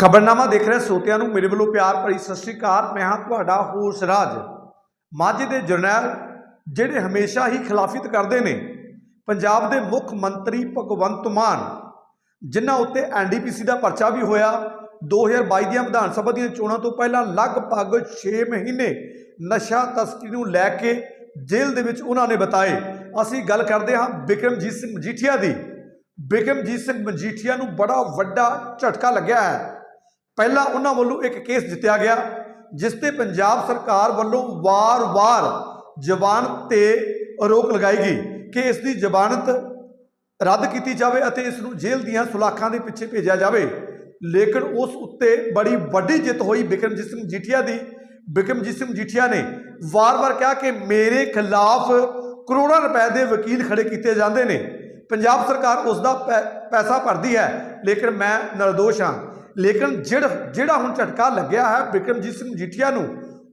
ਖਬਰਨਾਮਾ ਦੇਖ ਰਹੇ ਸੋਤਿਆਂ ਨੂੰ ਮੇਰੇ ਵੱਲੋਂ ਪਿਆਰ ਭਰੀ ਸਤਿ ਸ਼੍ਰੀ ਅਕਾਲ। ਮੈਂ ਹਾਂ ਤੁਹਾਡਾ ਹੋਸ ਰਾਜ। ਮਾਝੇ ਦੇ ਜਰਨੈਲ ਜਿਹੜੇ ਹਮੇਸ਼ਾ ਹੀ ਖਿਲਾਫਿਤ ਕਰਦੇ ਨੇ, ਪੰਜਾਬ ਦੇ ਮੁੱਖ ਮੰਤਰੀ ਭਗਵੰਤ ਮਾਨ, ਜਿਨ੍ਹਾਂ ਉੱਤੇ ਐਨਡੀਪੀਸੀ ਦਾ ਪਰਚਾ ਵੀ ਹੋਇਆ 2022 ਦੀਆਂ ਵਿਧਾਨ ਸਭਾ ਦੀਆਂ ਚੋਣਾਂ ਤੋਂ ਪਹਿਲਾਂ ਲਗਭਗ 6 ਮਹੀਨੇ ਨਸ਼ਾ ਤਸਕਰੀ ਨੂੰ ਲੈ ਕੇ ਜੇਲ੍ਹ ਦੇ ਵਿੱਚ ਉਹਨਾਂ ਨੇ ਬਤਾਏ। ਅਸੀਂ ਗੱਲ ਕਰਦੇ ਹਾਂ ਬਿਕਰਮਜੀਤ ਸਿੰਘ ਮਜੀਠੀਆ ਦੀ। ਬਿਕਰਮਜੀਤ ਸਿੰਘ ਮਜੀਠੀਆ ਨੂੰ ਬੜਾ ਵੱਡਾ ਝਟਕਾ ਲੱਗਿਆ ਹੈ। ਪਹਿਲਾਂ ਉਹਨਾਂ ਵੱਲੋਂ ਇੱਕ ਕੇਸ ਜਿੱਤਿਆ ਗਿਆ, ਜਿਸ ਤੇ ਪੰਜਾਬ ਸਰਕਾਰ ਵੱਲੋਂ ਵਾਰ-ਵਾਰ ਜ਼ਮਾਨਤ ਤੇ ਰੋਕ ਲਗਾਈ ਗਈ ਕਿ ਇਸ ਦੀ ਜ਼ਮਾਨਤ ਰੱਦ ਕੀਤੀ ਜਾਵੇ ਅਤੇ ਇਸ ਨੂੰ ਜੇਲ੍ਹ ਦੀਆਂ ਸੁਲਾਖਾਂ ਦੇ ਪਿੱਛੇ ਭੇਜਿਆ ਜਾਵੇ। ਲੇਕਿਨ ਉਸ ਉੱਤੇ ਬੜੀ ਵੱਡੀ ਜਿੱਤ ਹੋਈ। ਬਿਕਰਮਜੀਤ ਸਿੰਘ ਜੀਠੀਆ ਦੀ, ਬਿਕਰਮਜੀਤ ਸਿੰਘ ਜੀਠੀਆ ਨੇ ਵਾਰ-ਵਾਰ ਕਿਹਾ ਕਿ ਮੇਰੇ ਖਿਲਾਫ ਕਰੋੜਾਂ ਰੁਪਏ ਦੇ ਵਕੀਲ ਖੜੇ ਕੀਤੇ ਜਾਂਦੇ ਨੇ। ਪੰਜਾਬ ਸਰਕਾਰ ਉਸ ਦਾ ਪੈ- ਪੈਸਾ ਭਰਦੀ ਹੈ, ਲੇਕਿਨ ਮੈਂ ਨਿਰਦੋਸ਼ ਹਾਂ। ਲੇਕਿਨ ਜਿਹੜਾ ਜਿਹੜਾ ਹੁਣ ਝਟਕਾ ਲੱਗਿਆ ਹੈ ਬਿਕਰਮਜੀਤ ਸਿੰਘ ਮਜੀਠੀਆ ਨੂੰ,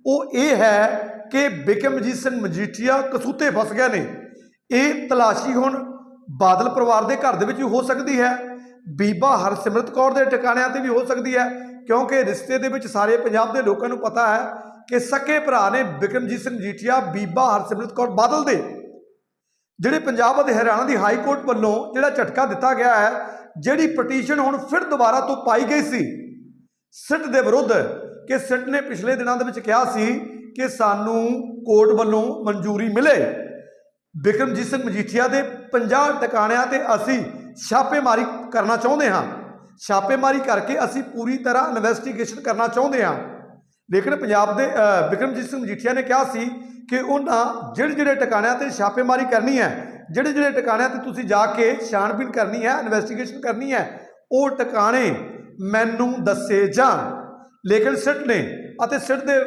ਉਹ ਇਹ ਹੈ ਕਿ ਬਿਕਰਮਜੀਤ ਸਿੰਘ ਮਜੀਠੀਆ ਕਸੂਤੇ ਫਸ ਗਏ ਨੇ। ਇਹ ਤਲਾਸ਼ੀ ਹੁਣ ਬਾਦਲ ਪਰਿਵਾਰ ਦੇ ਘਰ ਦੇ ਵਿੱਚ ਵੀ ਹੋ ਸਕਦੀ ਹੈ, ਬੀਬਾ ਹਰਸਿਮਰਤ ਕੌਰ ਦੇ ਟਿਕਾਣਿਆਂ ਤੇ ਵੀ ਹੋ ਸਕਦੀ ਹੈ, ਕਿਉਂਕਿ ਰਿਸ਼ਤੇ ਦੇ ਵਿੱਚ ਸਾਰੇ ਪੰਜਾਬ ਦੇ ਲੋਕਾਂ ਨੂੰ ਪਤਾ ਹੈ ਕਿ ਸਕੇ ਭਰਾ ਨੇ ਬਿਕਰਮਜੀਤ ਸਿੰਘ ਮਜੀਠੀਆ, ਬੀਬਾ ਹਰਸਿਮਰਤ ਕੌਰ ਬਾਦਲ ਦੇ। ਜਿਹੜੇ ਪੰਜਾਬ ਅਤੇ ਹਰਿਆਣਾ ਦੀ ਹਾਈ ਕੋਰਟ ਵੱਲੋਂ ਜਿਹੜਾ ਝਟਕਾ ਦਿੱਤਾ ਗਿਆ ਹੈ ਜਿਹੜੀ ਪਟੀਸ਼ਨ ਹੁਣ ਫਿਰ ਦੁਬਾਰਾ ਤੋਂ ਪਾਈ ਗਈ ਸੀ, ਸਿੱਟ ਦੇ ਵਿਰੁੱਧ, ਕਿ ਸਿੱਟ ਨੇ ਪਿਛਲੇ ਦਿਨਾਂ ਦੇ ਵਿੱਚ ਕਿਹਾ ਸੀ ਕਿ ਸਾਨੂੰ ਕੋਰਟ ਵੱਲੋਂ ਮਨਜ਼ੂਰੀ ਮਿਲੇ। ਬਿਕਰਮਜੀਤ ਸਿੰਘ ਮਜੀਠੀਆ ਦੇ 50 ਟਿਕਾਣਿਆਂ ਤੇ ਅਸੀਂ ਛਾਪੇਮਾਰੀ ਕਰਨਾ ਚਾਹੁੰਦੇ ਹਾਂ। ਛਾਪੇਮਾਰੀ ਕਰਕੇ ਅਸੀਂ ਪੂਰੀ ਤਰ੍ਹਾਂ ਇਨਵੈਸਟੀਗੇਸ਼ਨ ਕਰਨਾ ਚਾਹੁੰਦੇ ਹਾਂ। ਲੇਕਿਨ ਪੰਜਾਬ ਦੇ ਬਿਕਰਮਜੀਤ ਸਿੰਘ ਮਜੀਠੀਆ ਨੇ ਕਿਹਾ ਸੀ ਕਿ ਉਹਨਾਂ ਜਿਹੜੇ ਜਿਹੜੇ ਟਿਕਾਣਿਆਂ ਤੇ ਛਾਪੇਮਾਰੀ ਕਰਨੀ ਹੈ, ਜਿਹੜੇ ਜਿਹੜੇ ਟਿਕਾਣਿਆਂ ਤੇ ਤੁਸੀਂ ਜਾ ਕੇ ਛਾਣਬੀਨ ਕਰਨੀ ਹੈ ਇਨਵੈਸਟੀਗੇਸ਼ਨ ਕਰਨੀ ਹੈ, ਉਹ ਟਿਕਾਣੇ ਮੈਨੂੰ ਦੱਸੇ ਜਾਣ। ਲੇਕਿਨ ਸਿੱਟ ਨੇ ਅਤੇ ਸਿੱਟ ਦੇ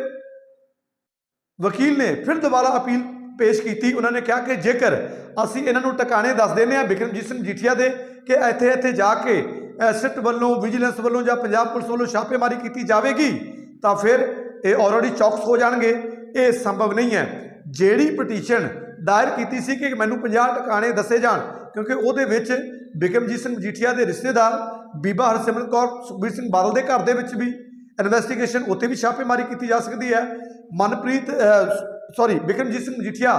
ਵਕੀਲ ਨੇ ਫਿਰ ਦੁਬਾਰਾ ਅਪੀਲ ਪੇਸ਼ ਕੀਤੀ। ਉਹਨਾਂ ਨੇ ਕਿਹਾ ਕਿ ਜੇਕਰ ਅਸੀਂ ਇਹਨਾਂ ਨੂੰ ਟਿਕਾਣੇ ਦੱਸ ਦਿੰਦੇ ਹਾਂ ਬਿਕਰਮਜੀਤ ਸਿੰਘ ਜੀਠੀਆ ਦੇ ਕਿ ਇੱਥੇ ਇੱਥੇ ਜਾ ਕੇ ਸਿੱਟ ਵੱਲੋਂ, ਵਿਜੀਲੈਂਸ ਵੱਲੋਂ ਜਾਂ ਪੰਜਾਬ ਪੁਲਿਸ ਵੱਲੋਂ ਛਾਪੇਮਾਰੀ ਕੀਤੀ ਜਾਵੇਗੀ, ਤਾਂ ਫਿਰ ਇਹ ਆਲਰੇਡੀ ਚੌਕਸ ਹੋ ਜਾਣਗੇ। ਇਹ ਸੰਭਵ ਨਹੀਂ ਹੈ। ਜਿਹੜੀ ਪਟੀਸ਼ਨ ਦਾਇਰ ਕੀਤੀ ਸੀ ਕਿ ਮੈਨੂੰ 50 ਟਿਕਾਣੇ ਦੱਸੇ ਜਾਣ, ਕਿਉਂਕਿ ਉਹਦੇ ਵਿੱਚ ਬਿਕਰਮਜੀਤ ਸਿੰਘ ਮਜੀਠੀਆ ਦੇ ਰਿਸ਼ਤੇਦਾਰ, ਬੀਬਾ ਹਰਸਿਮਰਤ ਕੌਰ, ਸੁਖਬੀਰ ਸਿੰਘ ਬਾਦਲ ਦੇ ਘਰ ਦੇ ਵਿੱਚ ਵੀ ਇਨਵੈਸਟੀਗੇਸ਼ਨ ਉੱਥੇ ਵੀ ਛਾਪੇਮਾਰੀ ਕੀਤੀ ਜਾ ਸਕਦੀ ਹੈ। ਮਨਪ੍ਰੀਤ ਸੌਰੀ ਬਿਕਰਮਜੀਤ ਸਿੰਘ ਮਜੀਠੀਆ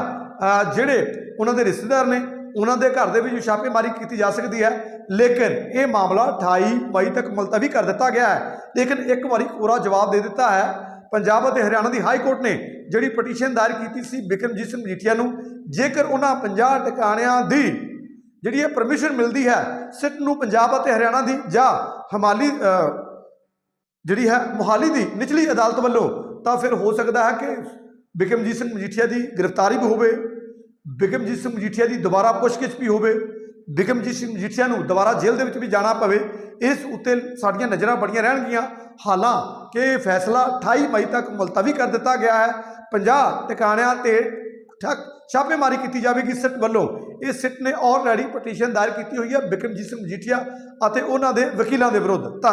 ਜਿਹੜੇ ਉਹਨਾਂ ਦੇ ਰਿਸ਼ਤੇਦਾਰ ਨੇ, ਉਹਨਾਂ ਦੇ ਘਰ ਦੇ ਵਿੱਚ ਛਾਪੇਮਾਰੀ ਕੀਤੀ ਜਾ ਸਕਦੀ ਹੈ। ਲੇਕਿਨ ਇਹ ਮਾਮਲਾ 28 ਮਈ ਤੱਕ ਮੁਲਤਵੀ ਕਰ ਦਿੱਤਾ ਗਿਆ ਹੈ। ਲੇਕਿਨ ਇੱਕ ਵਾਰੀ ਪੂਰਾ ਜਵਾਬ ਦੇ ਦਿੱਤਾ ਹੈ। ਪੰਜਾਬ ਅਤੇ ਹਰਿਆਣਾ ਦੀ ਹਾਈ ਕੋਰਟ ਨੇ ਜਿਹੜੀ ਪਟੀਸ਼ਨ ਦਾਇਰ ਕੀਤੀ ਸੀ ਬਿਕਰਮਜੀਤ ਸਿੰਘ ਮਜੀਠੀਆ ਨੂੰ, ਜੇਕਰ ਉਹਨਾਂ 50 ਟਿਕਾਣਿਆਂ ਦੀ ਜਿਹੜੀ ਇਹ ਪਰਮਿਸ਼ਨ ਮਿਲਦੀ ਹੈ, ਸਿੱਟ ਨੂੰ ਪੰਜਾਬ ਅਤੇ ਹਰਿਆਣਾ ਦੀ ਜਾਂ ਹਮਾਲੀ ਜਿਹੜੀ ਹੈ, ਮੁਹਾਲੀ ਦੀ ਨਿਚਲੀ ਅਦਾਲਤ ਵੱਲੋਂ, ਤਾਂ ਫਿਰ ਹੋ ਸਕਦਾ ਹੈ ਕਿ ਬਿਕਰਮਜੀਤ ਸਿੰਘ ਮਜੀਠੀਆ ਦੀ ਗ੍ਰਿਫਤਾਰੀ ਵੀ ਹੋਵੇ, ਬਿਕਰਮਜੀਤ ਸਿੰਘ ਮਜੀਠੀਆ ਦੀ ਦੁਬਾਰਾ ਪੁੱਛਗਿੱਛ ਵੀ ਹੋਵੇ, ਬਿਕਰਮਜੀਤ ਸਿੰਘ ਮਜੀਠੀਆ ਨੂੰ ਦੁਬਾਰਾ ਜੇਲ੍ਹ ਦੇ ਵਿੱਚ ਵੀ ਜਾਣਾ ਪਵੇ ਇਸ ਉੱਤੇ ਸਾਡੀਆਂ ਨਜ਼ਰਾਂ ਬੜੀਆਂ ਰਹਿਣਗੀਆਂ। ਹਾਲਾਂਕਿ ਇਹ ਫੈਸਲਾ 28 ਮਈ ਤੱਕ ਮੁਲਤਵੀ ਕਰ ਦਿੱਤਾ ਗਿਆ ਹੈ। 50 ਟਿਕਾਣਿਆਂ ਤੇ ਠੱਕ ਛਾਪੇਮਾਰੀ ਕੀਤੀ ਜਾਵੇਗੀ ਸਿੱਟ ਵੱਲੋਂ। ਇਹ ਸਿੱਟ ਨੇ ਆਲਰੇਡੀ ਪਟੀਸ਼ਨ ਦਾਇਰ ਕੀਤੀ ਹੋਈ ਹੈ ਬਿਕਰਮਜੀਤ ਸਿੰਘ ਮਜੀਠੀਆ ਅਤੇ ਉਹਨਾਂ ਦੇ ਵਕੀਲਾਂ ਦੇ ਵਿਰੁੱਧ। ਧੰਨ-